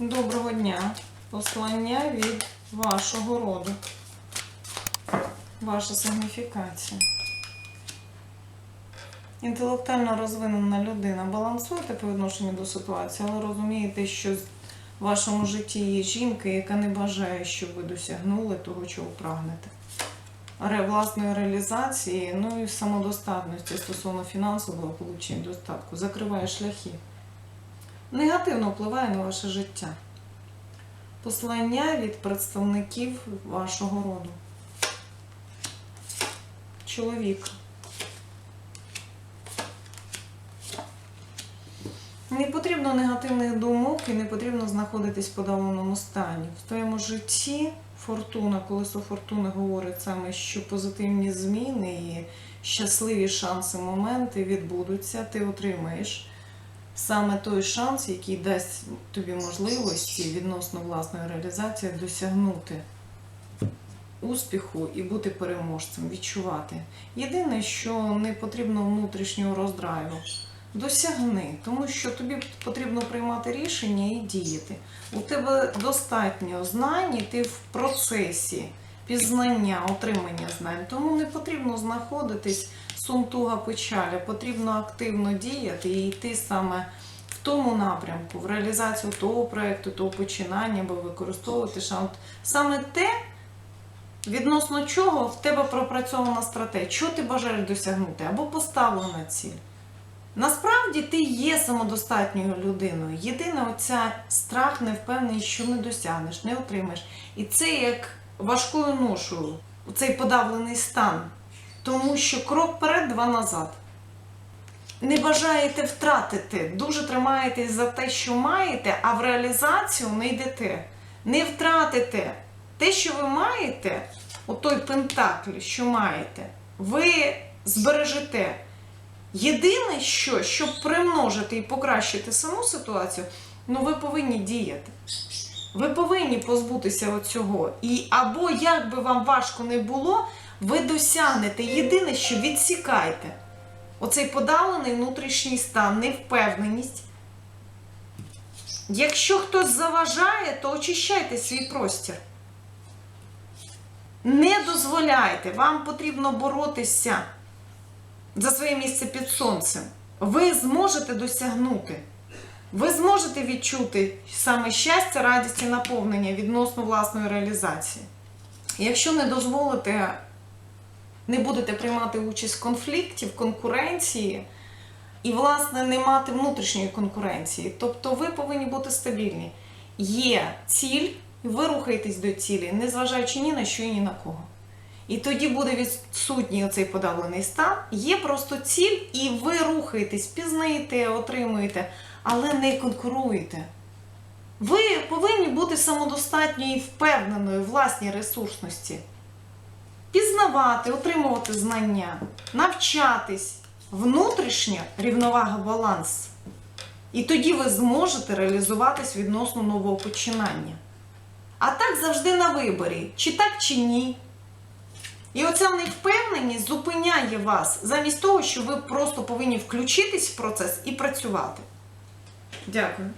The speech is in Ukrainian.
Доброго дня. Послання від вашого роду. Ваша сигніфікація. Інтелектуально розвинена людина. Балансуєте по відношенню до ситуації, але розумієте, що в вашому житті є жінка, яка не бажає, щоб ви досягнули того, чого прагнете. Власної реалізації, ну і самодостатності стосовно фінансового получення достатку. Закриває шляхи негативно впливає на ваше життя. Послання від представників вашого роду. Чоловік. Не потрібно негативних думок і не потрібно знаходитись в подавленому стані. В твоєму житті фортуна, колесо фортуни говорить саме, що позитивні зміни і щасливі шанси, моменти відбудуться, ти отримаєш саме той шанс, який дасть тобі можливості відносно власної реалізації досягнути успіху і бути переможцем, відчувати. Єдине, що не потрібно внутрішнього роздрайву. Досягни, тому що тобі потрібно приймати рішення і діяти. У тебе достатньо знань, і ти в процесі пізнання, отримання знань. Тому не потрібно знаходитись сум, туга, печаля. Потрібно активно діяти і йти саме в тому напрямку, в реалізацію того проєкту, того починання, або використовувати шанс. Саме те, відносно чого в тебе пропрацьована стратегія, що ти бажаєш досягнути, або поставлена ціль. Насправді ти є самодостатньою людиною. Єдине, оця страх, невпевненість, що не досягнеш, не отримаєш. І це як важкою ношою, цей подавлений стан. Тому що крок вперед, два назад. Не бажаєте втратити, дуже тримаєтесь за те, що маєте, а в реалізацію не йдете. Не втратите те, що ви маєте, отой пентакль, що маєте, ви збережете. Єдине, що, щоб примножити і покращити саму ситуацію, ну ви повинні діяти. Ви повинні позбутися цього. І або як би вам важко не було, ви досягнете. Єдине, що відсікайте. Оцей подавлений внутрішній стан, невпевненість. Якщо хтось заважає, то очищайте свій простір. Не дозволяйте, вам потрібно боротися за своє місце під сонцем. Ви зможете досягнути. Ви зможете відчути саме щастя, радість і наповнення відносно власної реалізації. Якщо не дозволите, не будете приймати участь в конфлікті, в конкуренції і, власне, не мати внутрішньої конкуренції. Тобто ви повинні бути стабільні. Є ціль, ви рухаєтесь до цілі, незважаючи ні на що і ні на кого. І тоді буде відсутній оцей подавлений стан. Є просто ціль, і ви рухаєтесь, пізнаєте, отримуєте, але не конкуруєте. Ви повинні бути самодостатньою і впевненою в власній ресурсності. Пізнавати, отримувати знання, навчатись, внутрішня рівновага, баланс. І тоді ви зможете реалізуватись відносно нового починання. А так завжди на виборі, чи так, чи ні. І оця невпевненість зупиняє вас замість того, що ви просто повинні включитись в процес і працювати. Дякую.